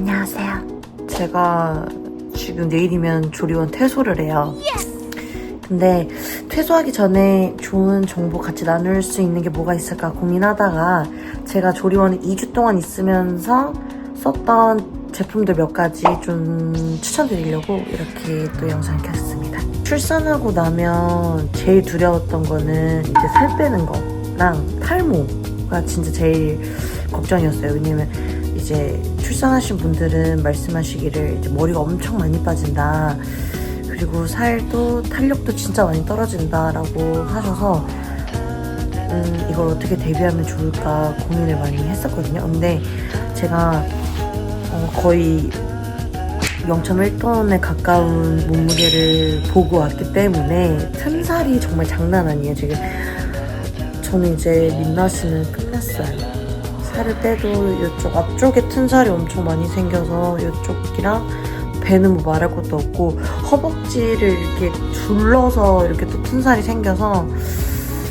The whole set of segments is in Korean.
안녕하세요. 제가 지금 내일이면 조리원 퇴소를 해요. 근데 퇴소하기 전에 좋은 정보 같이 나눌 수 있는 게 뭐가 있을까 고민하다가 제가 조리원에 2주 동안 있으면서 썼던 제품들 몇 가지 좀 추천드리려고 이렇게 또 영상을 켰습니다. 출산하고 나면 제일 두려웠던 거는 이제 살 빼는 거랑 탈모가 진짜 제일 걱정이었어요. 왜냐면 이제 출산하신 분들은 말씀하시기를 이제 머리가 엄청 많이 빠진다. 그리고 살도 탄력도 진짜 많이 떨어진다라고 하셔서 음, 이걸 어떻게 대비하면 좋을까 고민을 많이 했었거든요. 근데 제가 어, 거의 0.1톤에 가까운 몸무게를 보고 왔기 때문에 틈살이 정말 장난 아니에요. 지금 저는 이제 민낯은 끝났어요. 살을 빼도 이쪽 앞쪽에 튼 살이 엄청 많이 생겨서 이쪽이랑 배는 뭐 말할 것도 없고 허벅지를 이렇게 둘러서 이렇게 또 튼 살이 생겨서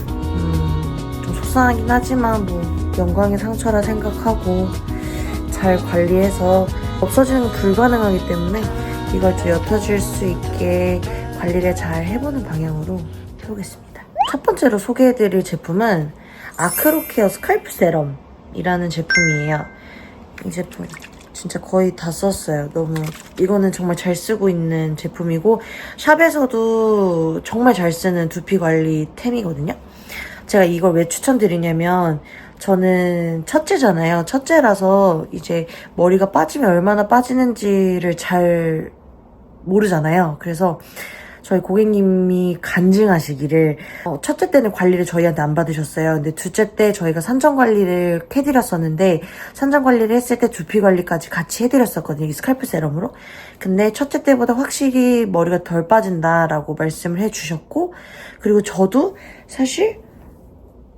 음, 좀 속상하긴 하지만 뭐 영광의 상처라 생각하고 잘 관리해서 없어지는 건 불가능하기 때문에 이걸 좀 옅어질 수 있게 관리를 잘 해보는 방향으로 해보겠습니다. 첫 번째로 소개해드릴 제품은 아크로케어 스칼프 세럼 이라는 제품이에요. 이 제품 진짜 거의 다 썼어요. 너무 이거는 정말 잘 쓰고 있는 제품이고 샵에서도 정말 잘 쓰는 두피 관리 템이거든요. 제가 이걸 왜 추천드리냐면 저는 첫째잖아요. 첫째라서 이제 머리가 빠지면 얼마나 빠지는지를 잘 모르잖아요. 그래서 저희 고객님이 간증하시기를 어, 첫째 때는 관리를 저희한테 안 받으셨어요. 근데 둘째 때 저희가 산정 관리를 해드렸었는데 산정 관리를 했을 때 두피 관리까지 같이 해드렸었거든요. 이 스칼프 세럼으로. 근데 첫째 때보다 확실히 머리가 덜 빠진다라고 말씀을 해주셨고 그리고 저도 사실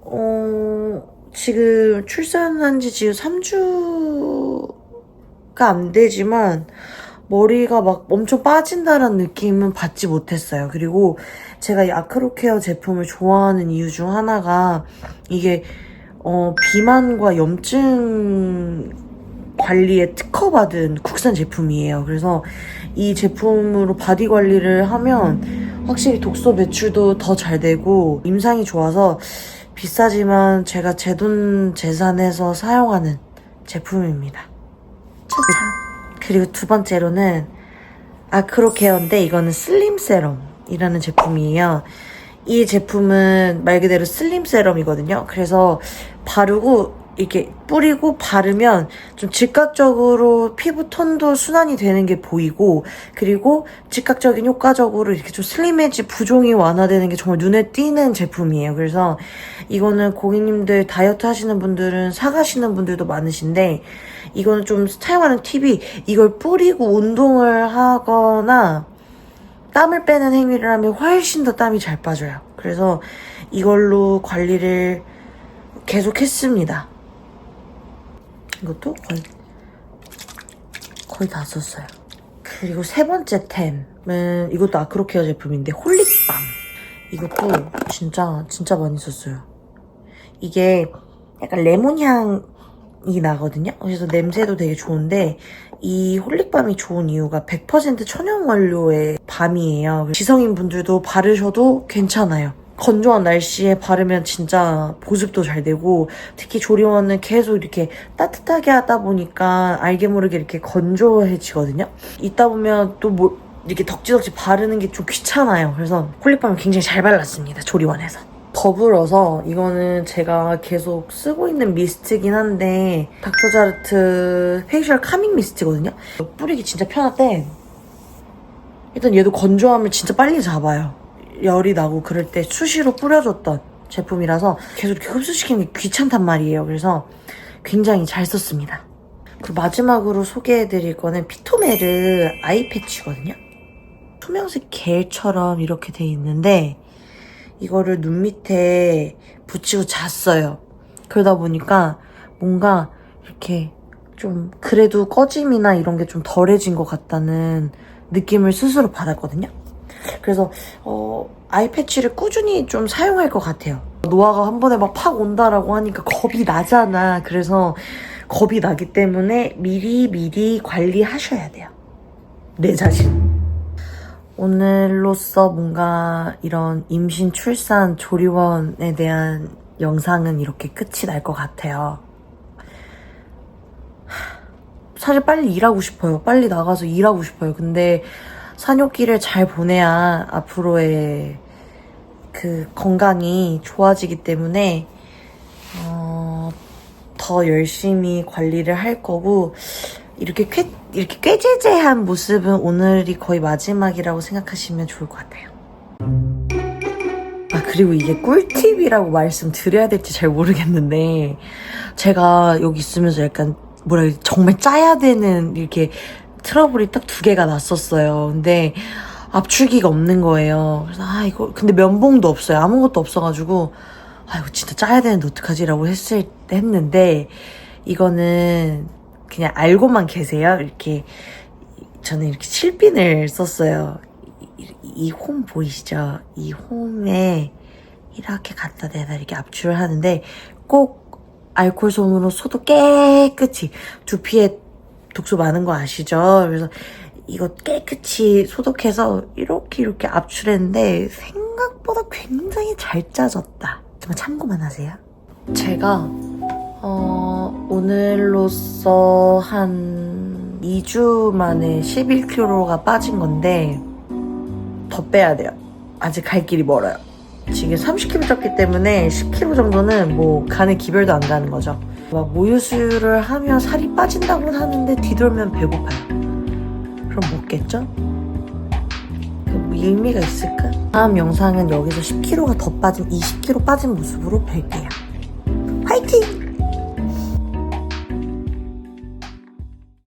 어, 지금 출산한 지 지금 3주가 안 되지만 머리가 막 엄청 빠진다는 느낌은 받지 못했어요. 그리고 제가 이 아크로케어 제품을 좋아하는 이유 중 하나가 이게 어, 비만과 염증 관리에 특허받은 국산 제품이에요. 그래서 이 제품으로 바디 관리를 하면 확실히 독소 배출도 더 잘 되고 임상이 좋아서 비싸지만 제가 제 돈 재산에서 사용하는 제품입니다. 차차. 그리고 두 번째로는 아크로 케어인데 이거는 슬림 세럼이라는 제품이에요. 이 제품은 말 그대로 슬림 세럼이거든요. 그래서 바르고 이렇게 뿌리고 바르면 좀 즉각적으로 피부 톤도 순환이 되는 게 보이고 그리고 즉각적인 효과적으로 이렇게 좀 슬림해지 부종이 완화되는 게 정말 눈에 띄는 제품이에요. 그래서 이거는 고객님들 다이어트 하시는 분들은 사가시는 분들도 많으신데 이거는 좀 사용하는 팁이 이걸 뿌리고 운동을 하거나 땀을 빼는 행위를 하면 훨씬 더 땀이 잘 빠져요. 그래서 이걸로 관리를 계속 했습니다. 이것도 거의, 거의 다 썼어요. 그리고 세 번째 템은 이것도 아크로케어 제품인데 홀릭밤. 이것도 진짜, 진짜 많이 썼어요. 이게 약간 레몬 향 이 나거든요. 그래서 냄새도 되게 좋은데 이 홀릭밤이 좋은 이유가 100% 천연 원료의 밤이에요. 지성인 분들도 바르셔도 괜찮아요. 건조한 날씨에 바르면 진짜 보습도 잘 되고 특히 조리원은 계속 이렇게 따뜻하게 하다 보니까 알게 모르게 이렇게 건조해지거든요. 있다 보면 또 뭐 이렇게 덕지덕지 바르는 게 좀 귀찮아요. 그래서 홀릭밤을 굉장히 잘 발랐습니다. 조리원에서. 더불어서 이거는 제가 계속 쓰고 있는 미스트긴 한데 닥터자르트 페이셜 카밍 미스트거든요. 뿌리기 진짜 편한데 일단 얘도 건조함을 진짜 빨리 잡아요. 열이 나고 그럴 때 수시로 뿌려줬던 제품이라서 계속 이렇게 흡수시키는 게 귀찮단 말이에요. 그래서 굉장히 잘 썼습니다. 그리고 마지막으로 소개해드릴 거는 피토메르 아이 패치거든요. 투명색 겔처럼 이렇게 돼 있는데 이거를 눈 밑에 붙이고 잤어요. 그러다 보니까 뭔가 이렇게 좀 그래도 꺼짐이나 이런 게 좀 덜해진 것 같다는 느낌을 스스로 받았거든요. 그래서 어, 아이 패치를 꾸준히 좀 사용할 것 같아요. 노화가 한 번에 막 팍 온다라고 하니까 겁이 나잖아. 그래서 겁이 나기 때문에 미리 미리 관리하셔야 돼요. 내 자신. 오늘로써 뭔가 이런 임신, 출산, 조리원에 대한 영상은 이렇게 끝이 날 것 같아요. 사실 빨리 일하고 싶어요. 빨리 나가서 일하고 싶어요. 근데 산욕기를 잘 보내야 앞으로의 그 건강이 좋아지기 때문에 어, 더 열심히 관리를 할 거고 이렇게 쾌, 이렇게 꾀죄죄한 모습은 오늘이 거의 마지막이라고 생각하시면 좋을 것 같아요. 아 그리고 이게 꿀팁이라고 말씀드려야 될지 잘 모르겠는데 제가 여기 있으면서 약간 뭐라 해야 정말 짜야 되는 이렇게 트러블이 딱 두 개가 났었어요. 근데 압출기가 없는 거예요. 그래서 아 이거 근데 면봉도 없어요. 아무것도 없어가지고 아 이거 진짜 짜야 되는데 어떡하지라고 했을 때 했는데 이거는 그냥 알고만 계세요. 이렇게 저는 이렇게 칠빈을 썼어요. 이 홈 보이시죠? 이 홈에 이렇게 갖다 대다 이렇게 압출을 하는데 꼭 알코올 솜으로 소독 깨끗이 두피에 독소 많은 거 아시죠? 그래서 이거 깨끗이 소독해서 이렇게 이렇게 압출했는데 생각보다 굉장히 잘 짜졌다. 정말 참고만 하세요. 제가 어, 오늘로써 한 2주 만에 11kg가 빠진 건데 더 빼야 돼요. 아직 갈 길이 멀어요. 지금 30kg 쪘기 때문에 10kg 정도는 뭐 간에 기별도 안 가는 거죠. 막 모유수유를 하면 살이 빠진다고는 하는데 뒤돌면 배고파요. 그럼 먹겠죠? 뭐 의미가 있을까? 다음 영상은 여기서 10kg가 더 빠진 20kg 빠진 모습으로 뵐게요. 화이팅!